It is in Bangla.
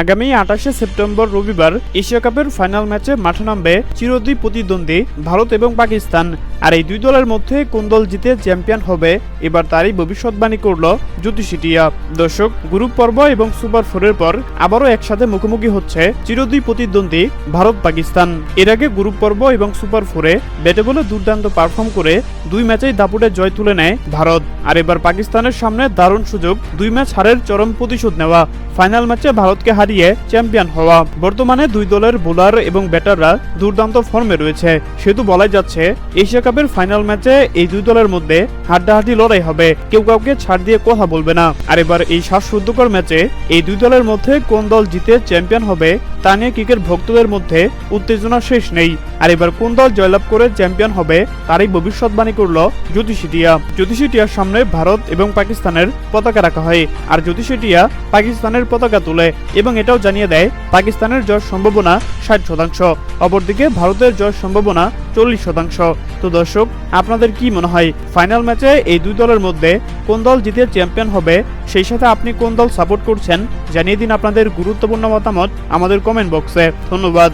আগামী আঠাশে সেপ্টেম্বর রবিবার এশিয়া কাপের ফাইনাল ম্যাচে মাঠে নামবে চিরদি প্রতিদ্বন্দ্বী ভারত এবং পাকিস্তান। আর এই দুই দলের মধ্যে কোন দল জিতে চ্যাম্পিয়ন হবে, এবার তারই ভবিষ্যৎবাণী করল জ্যোতিষিটিয়া দর্শক, গ্রুপ পর্ব এবং সুপার ফোরের পর আবারও একসাথে মুখোমুখি হচ্ছে চিরদ্বী প্রতিদ্বন্দ্বী ভারত পাকিস্তান। এর আগে গ্রুপ পর্ব এবং সুপার ফোরে ব্যাটে বলে দুর্দান্ত পারফর্ম করে দুই ম্যাচেই দাপুটে জয় তুলে নেয় ভারত। আর এবার পাকিস্তানের সামনে দারুণ সুযোগ, দুই ম্যাচ হারের চরম প্রতিশোধ নেওয়া, ফাইনাল ম্যাচে ভারতকে হারিয়ে চ্যাম্পিয়ন হওয়া। বর্তমানে দুই দলের বোলার এবং ব্যাটাররা দুর্দান্ত ফর্মে রয়েছে, সেহেতু বলাই যাচ্ছে এশিয়া কাপের ফাইনাল ম্যাচে এই দুই দলের মধ্যে হাড্ডাহাড্ডি লড়াই হবে। কেউ কাউকে ছাড় দিয়ে কথা বলবে না। আর এবার এই শ্বাসরুদ্ধকর ম্যাচে এই দুই দলের মধ্যে কোন দল জিতে চ্যাম্পিয়ন হবে, তা নিয়ে ক্রিকেট ভক্তদের মধ্যে উত্তেজনা শেষ নেই। আর এবার কোন দল জয়লাভ করে চ্যাম্পিয়ন হবে, তারই ভবিষ্যৎবাণী করল জ্যোতিষিটিয়া। জ্যোতিষিটিয়ার সামনে ভারত এবং পাকিস্তানের পতাকা রাখা হয়, আর জ্যোতিষিটিয়া পাকিস্তানের পতাকা তুলে এবং এটাও জানিয়ে দেয়, পাকিস্তানের জয়ের সম্ভাবনা ষাট শতাংশ, অপরদিকে ভারতের জয়ের সম্ভাবনা চল্লিশ শতাংশ। তো দর্শক, আপনাদের কি মনে হয়, ফাইনাল ম্যাচে এই দুই দলের মধ্যে কোন দল জিতে চ্যাম্পিয়ন হবে, সেই সাথে আপনি কোন দল সাপোর্ট করছেন, জানিয়ে দিন আপনাদের গুরুত্বপূর্ণ মতামত আমাদের কমেন্ট বক্সে। ধন্যবাদ।